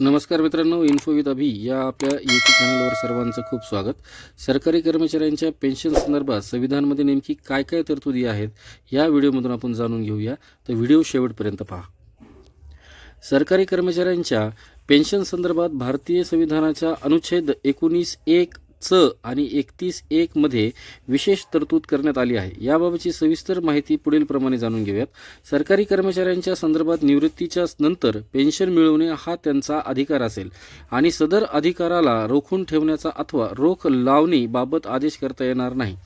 नमस्कार मित्रांनो info with अभि या आपल्या यूट्यूब चॅनलवर सर्वांचं खूप स्वागत. सरकारी कर्मचाऱ्यांच्या पेन्शन संदर्भात संविधानमध्ये नेमकी काय काय तरतुदी आहेत या व्हिडिओमधून आपण जाणून घेऊया. तर व्हिडिओ शेवटपर्यंत पहा. सरकारी कर्मचाऱ्यांच्या पेन्शन संदर्भात भारतीय संविधानाच्या अनुच्छेद एकोणीस एक च आणि एकतीस एक मध्ये विशेष तरतूद करण्यात आली आहे. याबाबतची सविस्तर माहिती पुढील प्रमाणे जाणून घेऊयात. सरकारी कर्मचाऱ्यांच्या संदर्भात निवृत्तीच्या नंतर पेन्शन मिळवणे हा त्यांचा अधिकार असेल आणि सदर अधिकाराला रोखून ठेवण्याचा अथवा रोख लावणीबाबत आदेश करता येणार नाही.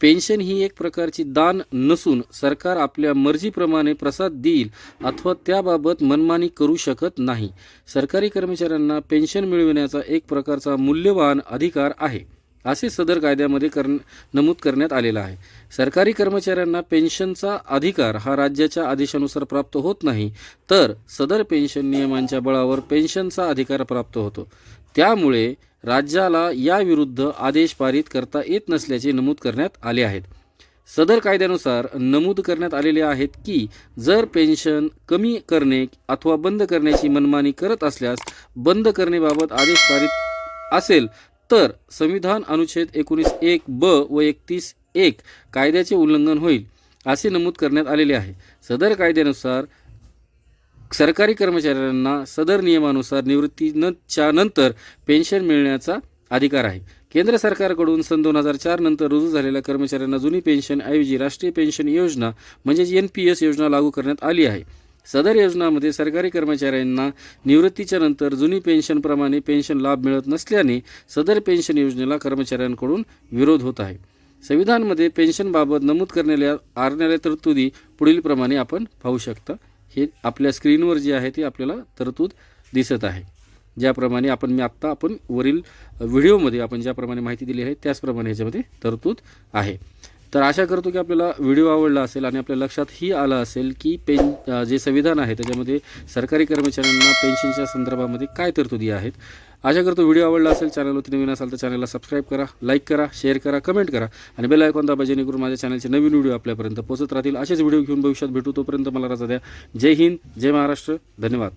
पेन्शन ही एक प्रकारची दान नसून सरकार आपल्या मर्जीप्रमाणे प्रसाद देईल अथवा त्याबाबत मनमानी करू शकत नाही. सरकारी कर्मचाऱ्यांना पेन्शन मिळविण्याचा एक प्रकारचा मूल्यवान अधिकार आहे. असे सदर कायद्यामध्ये कर नमूद करण्यात आलेलं आहे. सरकारी कर्मचाऱ्यांना पेन्शनचा अधिकार हा राज्याच्या आदेशानुसार प्राप्त होत नाही तर सदर पेन्शन नियमांच्या बळावर पेन्शनचा अधिकार प्राप्त होतो. त्यामुळे राज्याला याविरुद्ध आदेश पारित करता येत नसल्याचे नमूद करण्यात आले आहेत. सदर कायद्यानुसार नमूद करण्यात आलेले आहेत की जर पेन्शन कमी करणे अथवा बंद करण्याची मनमानी करत असल्यास बंद करण्याबाबत आदेश पारित असेल तर संविधान अनुच्छेद एकोणीस एक ब व एकतीस एक कायद्याचे उल्लंघन होईल असे नमूद करण्यात आलेले आहे. सदर कायद्यानुसार सरकारी कर्मचाऱ्यांना सदर नियमानुसार निवृत्तीच्या नंतर पेन्शन मिळण्याचा अधिकार आहे. केंद्र सरकारकडून सन दोन हजार चार नंतर रुजू झालेल्या कर्मचाऱ्यांना जुनी पेन्शन ऐवजी राष्ट्रीय पेन्शन योजना म्हणजेच एन पी एस योजना लागू करण्यात आली आहे. सदर योजनामध्ये सरकारी कर्मचाऱ्यांना निवृत्तीच्या नंतर जुनी पेन्शनप्रमाणे पेन्शन लाभ मिळत नसल्याने सदर पेन्शन योजनेला कर्मचाऱ्यांकडून विरोध होत आहे. संविधानमध्ये पेन्शनबाबत नमूद करण्याला आणणाऱ्या तरतुदी पुढीलप्रमाणे आपण पाहू शकता. हे आपल्या स्क्रीनवर जे आहे ते आपल्याला तरतूद दिसत आहे. ज्याप्रमाणे आपण मी आत्ता आपण वरील व्हिडिओमध्ये आपण ज्याप्रमाणे माहिती दिली आहे त्याचप्रमाणे ह्याच्यामध्ये तरतूद आहे. तर आशा करतो की आपल्याला व्हिडिओ आवडला असेल आणि आपल्या लक्षातही आलं असेल की पेन जे संविधान आहे त्याच्यामध्ये सरकारी कर्मचाऱ्यांना पेन्शनच्या संदर्भामध्ये काय तरतुदी आहेत. आशा करतो व्हिडिओ आवडला असेल चॅनलवरती नवीन असाल तर चॅनलला सबस्क्राईब करा लाईक करा शेअर करा कमेंट करा आणि बेल आयकॉन दाबा जेणेकरून माझ्या चॅनलचे नवीन व्हिडिओ आपल्यापर्यंत पोहोचत राहतील. असेच व्हिडिओ घेऊन भविष्यात भेटू. तोपर्यंत मला रजा द्या. जय हिंद जय महाराष्ट्र. धन्यवाद.